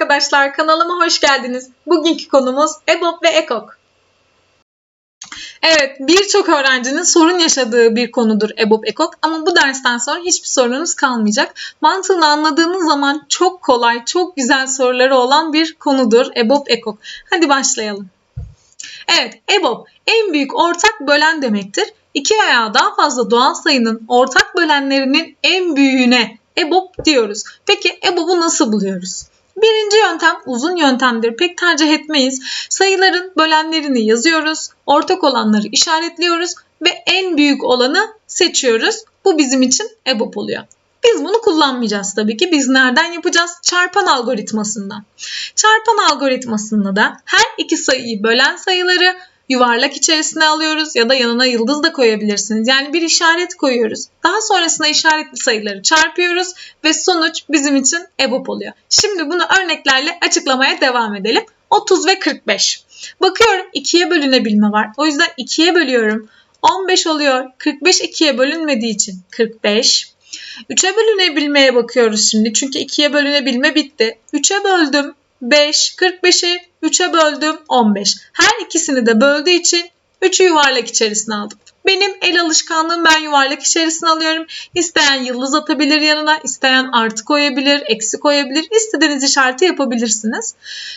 arkadaşlar kanalıma hoş geldiniz. Bugünkü konumuz EBOB ve EKOK. Evet birçok öğrencinin sorun yaşadığı bir konudur EBOB EKOK ama bu dersten sonra hiçbir sorununuz kalmayacak. Mantığını anladığınız zaman çok kolay, çok güzel soruları olan bir konudur EBOB EKOK. Hadi başlayalım. Evet EBOB en büyük ortak bölen demektir. İki veya daha fazla doğal sayının ortak bölenlerinin en büyüğüne EBOB diyoruz. Peki EBOB'u nasıl buluyoruz? Birinci yöntem uzun yöntemdir. Pek tercih etmeyiz. Sayıların bölenlerini yazıyoruz. Ortak olanları işaretliyoruz ve en büyük olanı seçiyoruz. Bu bizim için EBOB oluyor. Biz bunu kullanmayacağız tabii ki. Biz nereden yapacağız? Çarpan algoritmasından. Çarpan algoritmasında da her iki sayıyı bölen sayıları yuvarlak içerisine alıyoruz ya da yanına yıldız da koyabilirsiniz. Yani bir işaret koyuyoruz. Daha sonrasında işaretli sayıları çarpıyoruz ve sonuç bizim için EBOB oluyor. Şimdi bunu örneklerle açıklamaya devam edelim. 30 ve 45. Bakıyorum 2'ye bölünebilme var. O yüzden 2'ye bölüyorum. 15 oluyor. 45 2'ye bölünmediği için 45. 3'e bölünebilmeye bakıyoruz şimdi. Çünkü 2'ye bölünebilme bitti. 3'e böldüm. 5, 45'i 3'e böldüm 15. Her ikisini de böldüğü için 3'ü yuvarlak içerisine aldım. Benim el alışkanlığım ben yuvarlak içerisine alıyorum. İsteyen yıldız atabilir yanına, isteyen artı koyabilir, eksi koyabilir. İstediğiniz işareti yapabilirsiniz.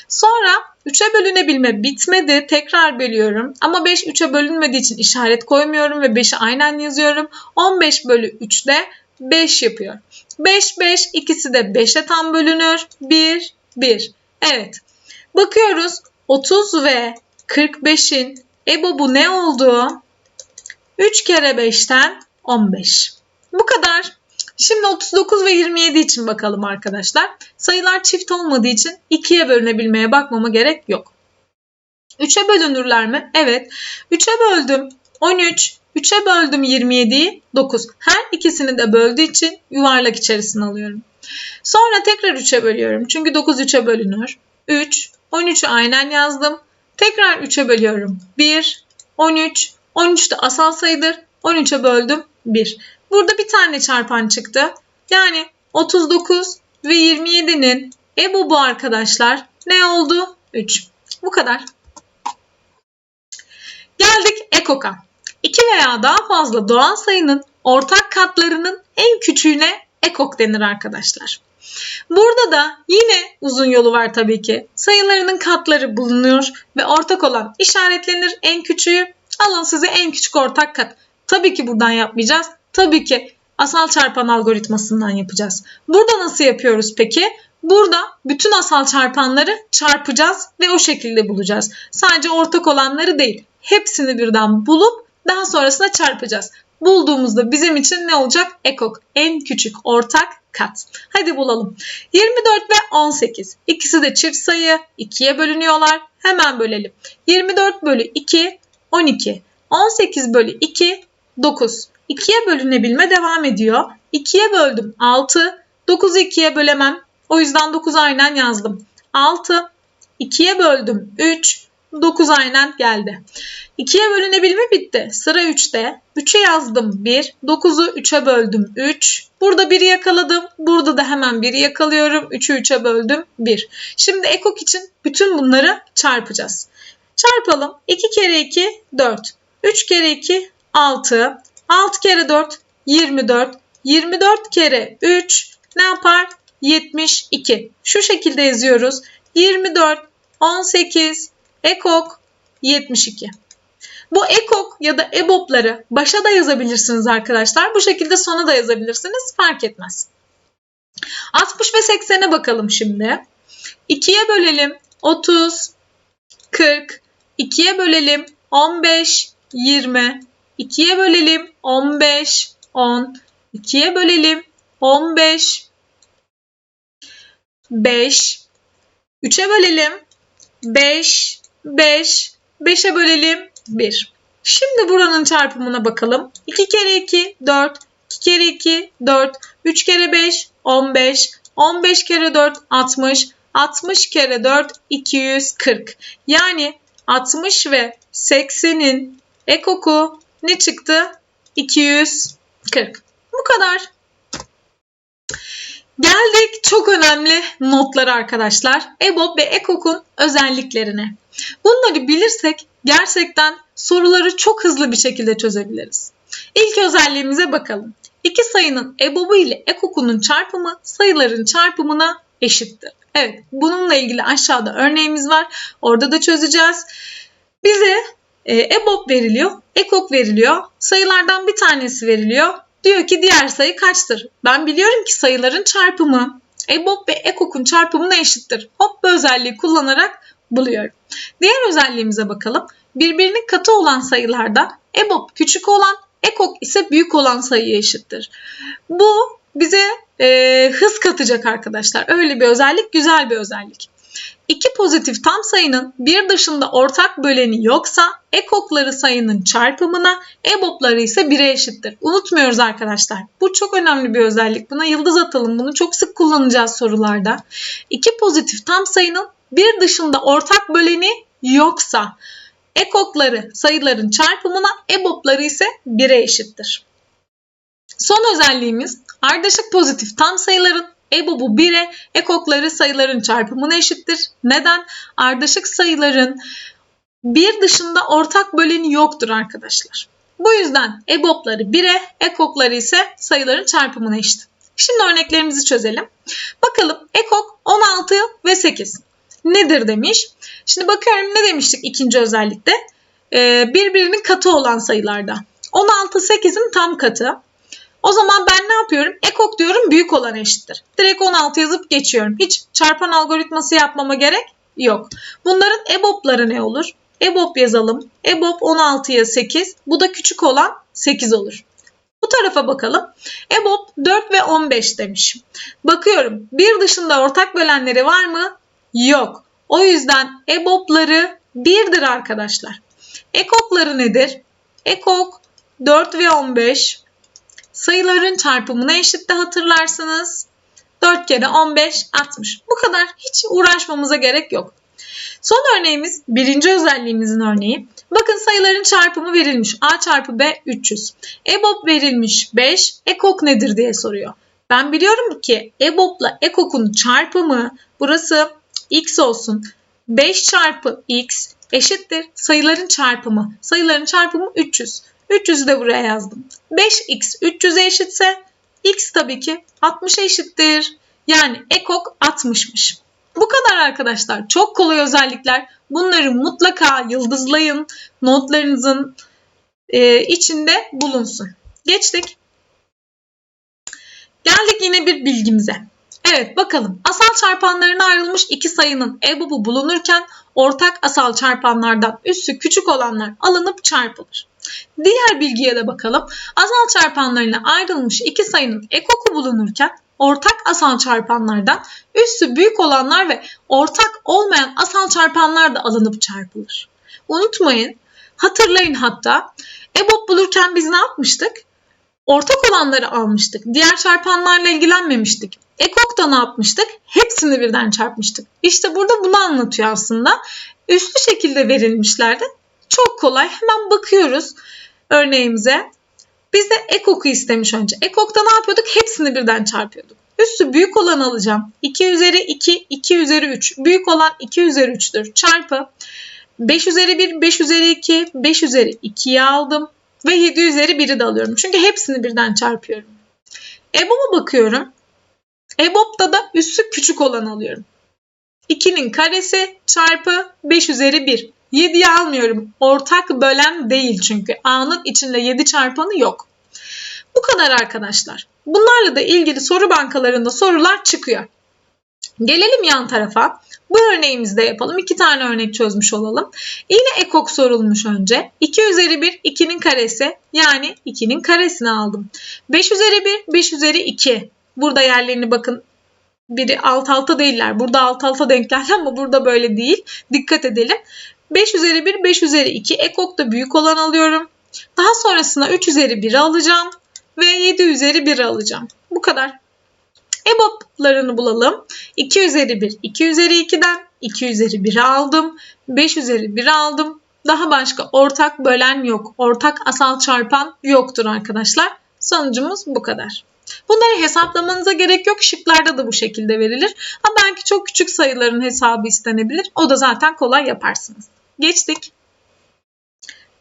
Sonra 3'e bölünebilme bitmedi. Tekrar bölüyorum. Ama 5 3'e bölünmediği için işaret koymuyorum ve 5'i aynen yazıyorum. 15 bölü 3 de 5 yapıyor. 5 5 ikisi de 5'e tam bölünür. 1 1. Evet. Bakıyoruz 30 ve 45'in EBOB'u ne oldu? 3 kere 5'ten 15. Bu kadar. Şimdi 39 ve 27 için bakalım arkadaşlar. Sayılar çift olmadığı için 2'ye bölünebilmeye bakmama gerek yok. 3'e bölünürler mi? Evet. 3'e böldüm 13, 3'e böldüm 27'yi 9. Her ikisini de böldüğü için yuvarlak içerisine alıyorum. Sonra tekrar 3'e bölüyorum. Çünkü 9 3'e bölünür. 3, 13'ü aynen yazdım. Tekrar 3'e bölüyorum. 1, 13, 13 de asal sayıdır. 13'e böldüm 1. Burada bir tane çarpan çıktı. Yani 39 ve 27'nin EBOB'u arkadaşlar ne oldu? 3. Bu kadar. Geldik EKOK'a. 2 veya daha fazla doğal sayının ortak katlarının en küçüğüne EKOK denir arkadaşlar. Burada da yine uzun yolu var tabii ki. Sayılarının katları bulunur ve ortak olan işaretlenir. En küçüğü alın size en küçük ortak kat. Tabii ki buradan yapmayacağız. Tabii ki asal çarpan algoritmasından yapacağız. Burada nasıl yapıyoruz peki? Burada bütün asal çarpanları çarpacağız ve o şekilde bulacağız. Sadece ortak olanları değil. Hepsini birden bulup daha sonrasında çarpacağız. Bulduğumuzda bizim için ne olacak? Ekok. En küçük ortak kat. Hadi bulalım. 24 ve 18. İkisi de çift sayı. 2'ye bölünüyorlar. Hemen bölelim. 24 bölü 2 12. 18 bölü 2 9. 2'ye bölünebilme devam ediyor. 2'ye böldüm 6. 9'u 2'ye bölemem. O yüzden 9 aynen yazdım. 6. 2'ye böldüm 3. 9 aynen geldi. 2'ye bölünebilme bitti. Sıra 3'te. 3'e yazdım 1. 9'u 3'e böldüm 3. Burada 1'i yakaladım. Burada da hemen 1'i yakalıyorum. 3'ü 3'e böldüm 1. Şimdi ekok için bütün bunları çarpacağız. Çarpalım. 2 kere 2 4. 3 kere 2 6. 6 kere 4 24. 24 kere 3 ne yapar? 72. Şu şekilde yazıyoruz. 24, 18, ekok 72. Bu ekok ya da ebopları başa da yazabilirsiniz arkadaşlar. Bu şekilde sona da yazabilirsiniz. Fark etmez. 60 ve 80'e bakalım şimdi. 2'ye bölelim 30, 40, 2'ye bölelim 15, 20, 2'ye bölelim 15, 10, 2'ye bölelim 15, 5, 3'e bölelim 5, 5, 5'e bölelim 1. Şimdi buranın çarpımına bakalım. 2 kere 2 4, 2 kere 2 4, 3 kere 5 15, 15 kere 4 60, 60 kere 4 240. Yani 60 ve 80'in ekoku ne çıktı? 240. Bu kadar. Geldik çok önemli notları arkadaşlar. EBOB ve EKOK'un özelliklerine. Bunları bilirsek gerçekten soruları çok hızlı bir şekilde çözebiliriz. İlk özelliğimize bakalım. İki sayının EBOB'u ile EKOK'unun çarpımı sayıların çarpımına eşittir. Evet bununla ilgili aşağıda örneğimiz var. Orada da çözeceğiz. Bize e, EBOB veriliyor, EKOK veriliyor. Sayılardan bir tanesi veriliyor. Diyor ki diğer sayı kaçtır? Ben biliyorum ki sayıların çarpımı EBOB ve EKOK'un çarpımına eşittir. Hop bu özelliği kullanarak buluyorum. Diğer özelliğimize bakalım. Birbirinin katı olan sayılarda EBOB küçük olan, EKOK ise büyük olan sayıya eşittir. Bu bize e, hız katacak arkadaşlar. Öyle bir özellik, güzel bir özellik. İki pozitif tam sayının bir dışında ortak böleni yoksa ekokları sayının çarpımına, ebopları ise 1'e eşittir. Unutmuyoruz arkadaşlar. Bu çok önemli bir özellik. Buna yıldız atalım. Bunu çok sık kullanacağız sorularda. İki pozitif tam sayının bir dışında ortak böleni yoksa ekokları sayıların çarpımına, ebopları ise 1'e eşittir. Son özelliğimiz ardışık pozitif tam sayıların EBOB'u 1'e, ekokları sayıların çarpımına eşittir. Neden? Ardışık sayıların bir dışında ortak böleni yoktur arkadaşlar. Bu yüzden EBOB'ları 1'e, ekokları ise sayıların çarpımına eşit. Şimdi örneklerimizi çözelim. Bakalım ekok 16 ve 8 nedir demiş. Şimdi bakıyorum ne demiştik ikinci özellikte? Ee, birbirinin katı olan sayılarda. 16 8'in tam katı. O zaman ben ne yapıyorum? Ekok diyorum büyük olan eşittir. Direkt 16 yazıp geçiyorum. Hiç çarpan algoritması yapmama gerek yok. Bunların EBOB'ları ne olur? EBOB yazalım. EBOB 16'ya 8. Bu da küçük olan 8 olur. Bu tarafa bakalım. EBOB 4 ve 15 demiş. Bakıyorum. Bir dışında ortak bölenleri var mı? Yok. O yüzden EBOB'ları 1'dir arkadaşlar. Ekokları nedir? Ekok 4 ve 15 sayıların çarpımına eşitti hatırlarsınız. 4 kere 15 60. Bu kadar. Hiç uğraşmamıza gerek yok. Son örneğimiz birinci özelliğimizin örneği. Bakın sayıların çarpımı verilmiş. A çarpı B 300. EBOB verilmiş 5. EKOK nedir diye soruyor. Ben biliyorum ki EBOB'la EKOK'un çarpımı burası x olsun. 5 çarpı x eşittir sayıların çarpımı. Sayıların çarpımı 300. 300'ü de buraya yazdım. 5x 300'e eşitse x tabii ki 60'a eşittir. Yani ekok 60'mış. Bu kadar arkadaşlar. Çok kolay özellikler. Bunları mutlaka yıldızlayın. Notlarınızın e, içinde bulunsun. Geçtik. Geldik yine bir bilgimize. Evet bakalım. Asal çarpanlarına ayrılmış iki sayının EBOB'u bulunurken ortak asal çarpanlardan üssü küçük olanlar alınıp çarpılır. Diğer bilgiye de bakalım. Asal çarpanlarına ayrılmış iki sayının ekoku bulunurken ortak asal çarpanlardan üssü büyük olanlar ve ortak olmayan asal çarpanlar da alınıp çarpılır. Unutmayın, hatırlayın hatta EBOB bulurken biz ne yapmıştık? Ortak olanları almıştık. Diğer çarpanlarla ilgilenmemiştik. Ekok'ta ne yapmıştık? Hepsini birden çarpmıştık. İşte burada bunu anlatıyor aslında. Üslü şekilde verilmişlerdi. Çok kolay. Hemen bakıyoruz örneğimize. Bize ekoku istemiş önce. Ekok'ta ne yapıyorduk? Hepsini birden çarpıyorduk. Üssü büyük olan alacağım. 2 üzeri 2, 2 üzeri 3. Büyük olan 2 üzeri 3'tür. Çarpı 5 üzeri 1, 5 üzeri 2, 5 üzeri 2'yi aldım. Ve 7 üzeri 1'i de alıyorum. Çünkü hepsini birden çarpıyorum. EBOB'a bakıyorum. EBOB'da da üssü küçük olan alıyorum. 2'nin karesi çarpı 5 üzeri 1. 7'yi almıyorum. Ortak bölen değil çünkü. A'nın içinde 7 çarpanı yok. Bu kadar arkadaşlar. Bunlarla da ilgili soru bankalarında sorular çıkıyor. Gelelim yan tarafa. Bu örneğimizde yapalım. İki tane örnek çözmüş olalım. Yine ekok sorulmuş önce. 2 üzeri 1 2'nin karesi yani 2'nin karesini aldım. 5 üzeri 1 5 üzeri 2. Burada yerlerini bakın biri alt alta değiller. Burada alt alta denk geldi ama burada böyle değil. Dikkat edelim. 5 üzeri 1, 5 üzeri 2. Ekok da büyük olan alıyorum. Daha sonrasında 3 üzeri 1'i alacağım. Ve 7 üzeri 1'i alacağım. Bu kadar. EBOB'larını bulalım. 2 üzeri 1, 2 üzeri 2'den 2 üzeri 1'i aldım. 5 üzeri 1'i aldım. Daha başka ortak bölen yok. Ortak asal çarpan yoktur arkadaşlar. Sonucumuz bu kadar. Bunları hesaplamanıza gerek yok. Şıklarda da bu şekilde verilir. Ama belki çok küçük sayıların hesabı istenebilir. O da zaten kolay yaparsınız. Geçtik.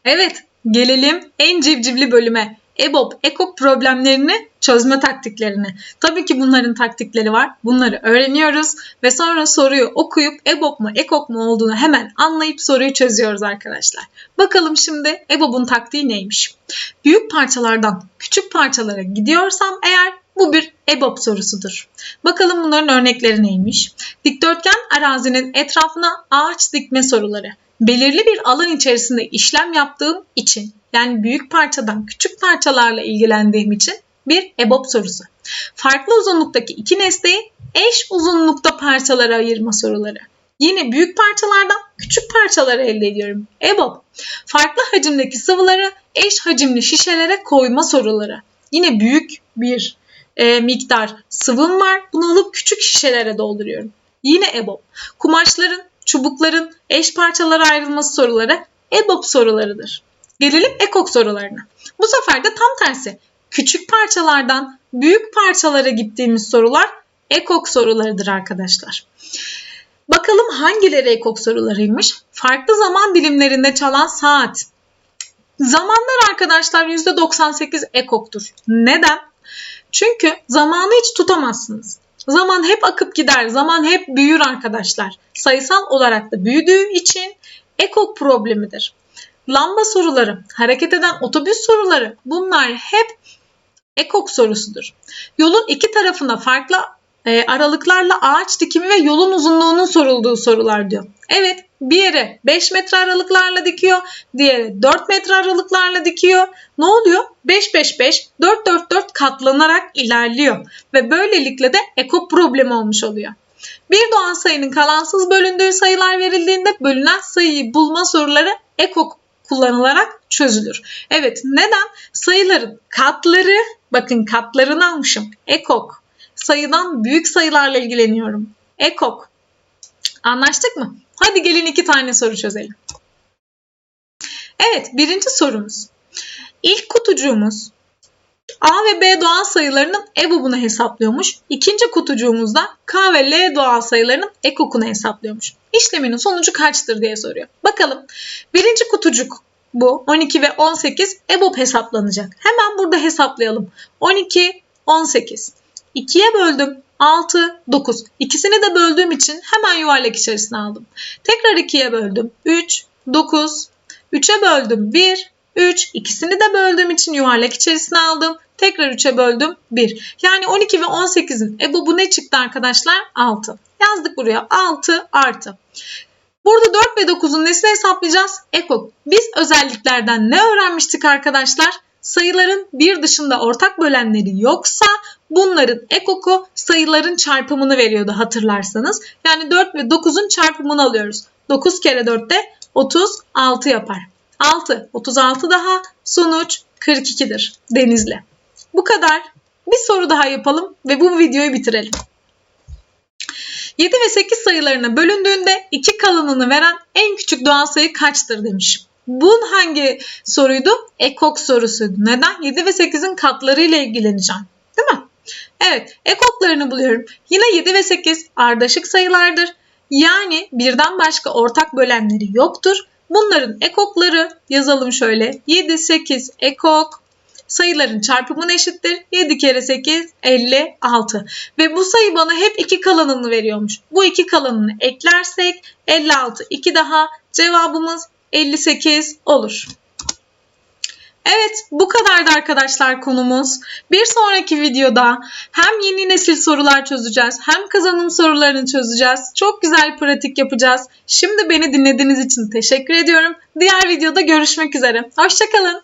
Evet, gelelim en civcivli bölüme. EBOB, EKOK problemlerini çözme taktiklerini. Tabii ki bunların taktikleri var. Bunları öğreniyoruz ve sonra soruyu okuyup EBOB mu EKOK mu olduğunu hemen anlayıp soruyu çözüyoruz arkadaşlar. Bakalım şimdi EBOB'un taktiği neymiş? Büyük parçalardan küçük parçalara gidiyorsam eğer bu bir EBOB sorusudur. Bakalım bunların örnekleri neymiş? Dikdörtgen arazinin etrafına ağaç dikme soruları. Belirli bir alan içerisinde işlem yaptığım için yani büyük parçadan küçük parçalarla ilgilendiğim için bir EBOB sorusu. Farklı uzunluktaki iki nesneyi eş uzunlukta parçalara ayırma soruları. Yine büyük parçalardan küçük parçaları elde ediyorum. EBOB. Farklı hacimdeki sıvıları eş hacimli şişelere koyma soruları. Yine büyük bir e, miktar sıvım var. Bunu alıp küçük şişelere dolduruyorum. Yine EBOB. Kumaşların, çubukların eş parçalara ayrılması soruları EBOB sorularıdır. Gelelim EKOK sorularına. Bu sefer de tam tersi. Küçük parçalardan büyük parçalara gittiğimiz sorular EKOK sorularıdır arkadaşlar. Bakalım hangileri EKOK sorularıymış? Farklı zaman dilimlerinde çalan saat. Zamanlar arkadaşlar %98 EKOK'tur. Neden? Çünkü zamanı hiç tutamazsınız. Zaman hep akıp gider, zaman hep büyür arkadaşlar. Sayısal olarak da büyüdüğü için ekok problemidir. Lamba soruları, hareket eden otobüs soruları bunlar hep ekok sorusudur. Yolun iki tarafına farklı e, aralıklarla ağaç dikimi ve yolun uzunluğunun sorulduğu sorular diyor. Evet bir yere 5 metre aralıklarla dikiyor, diğeri 4 metre aralıklarla dikiyor. Ne oluyor? 5 5 5 4 4 4 katlanarak ilerliyor ve böylelikle de ekok problemi olmuş oluyor. Bir doğan sayının kalansız bölündüğü sayılar verildiğinde bölünen sayıyı bulma soruları ekok kullanılarak çözülür. Evet neden? Sayıların katları, bakın katlarını almışım. Ekok. Sayıdan büyük sayılarla ilgileniyorum. Ekok. Anlaştık mı? Hadi gelin iki tane soru çözelim. Evet birinci sorumuz. İlk kutucuğumuz A ve B doğal sayılarının EBOB'unu hesaplıyormuş. İkinci kutucuğumuzda K ve L doğal sayılarının ekokunu hesaplıyormuş. İşleminin sonucu kaçtır diye soruyor. Bakalım. Birinci kutucuk bu 12 ve 18 EBOB hesaplanacak. Hemen burada hesaplayalım. 12, 18. 2'ye böldüm. 6, 9. İkisini de böldüğüm için hemen yuvarlak içerisine aldım. Tekrar 2'ye böldüm. 3, 9. 3'e böldüm. 1, 3. İkisini de böldüğüm için yuvarlak içerisine aldım. Tekrar 3'e böldüm 1. Yani 12 ve 18'in EBOB'u ne çıktı arkadaşlar? 6. Yazdık buraya 6 artı. Burada 4 ve 9'un nesini hesaplayacağız? Ekok. Biz özelliklerden ne öğrenmiştik arkadaşlar? Sayıların bir dışında ortak bölenleri yoksa bunların ekoku sayıların çarpımını veriyordu hatırlarsanız. Yani 4 ve 9'un çarpımını alıyoruz. 9 kere 4 de 36 yapar. 6, 36 daha sonuç 42'dir Denizli. Bu kadar. Bir soru daha yapalım ve bu videoyu bitirelim. 7 ve 8 sayılarına bölündüğünde iki kalanını veren en küçük doğal sayı kaçtır demiş. Bu hangi soruydu? Ekok sorusuydu. Neden? 7 ve 8'in katları ile ilgileneceğim. Değil mi? Evet, ekoklarını buluyorum. Yine 7 ve 8 ardışık sayılardır. Yani birden başka ortak bölenleri yoktur. Bunların ekokları yazalım şöyle. 7, 8 ekok sayıların çarpımına eşittir. 7 kere 8 56. Ve bu sayı bana hep iki kalanını veriyormuş. Bu iki kalanını eklersek 56 2 daha cevabımız 58 olur. Evet bu kadardı arkadaşlar konumuz. Bir sonraki videoda hem yeni nesil sorular çözeceğiz hem kazanım sorularını çözeceğiz. Çok güzel pratik yapacağız. Şimdi beni dinlediğiniz için teşekkür ediyorum. Diğer videoda görüşmek üzere. Hoşçakalın.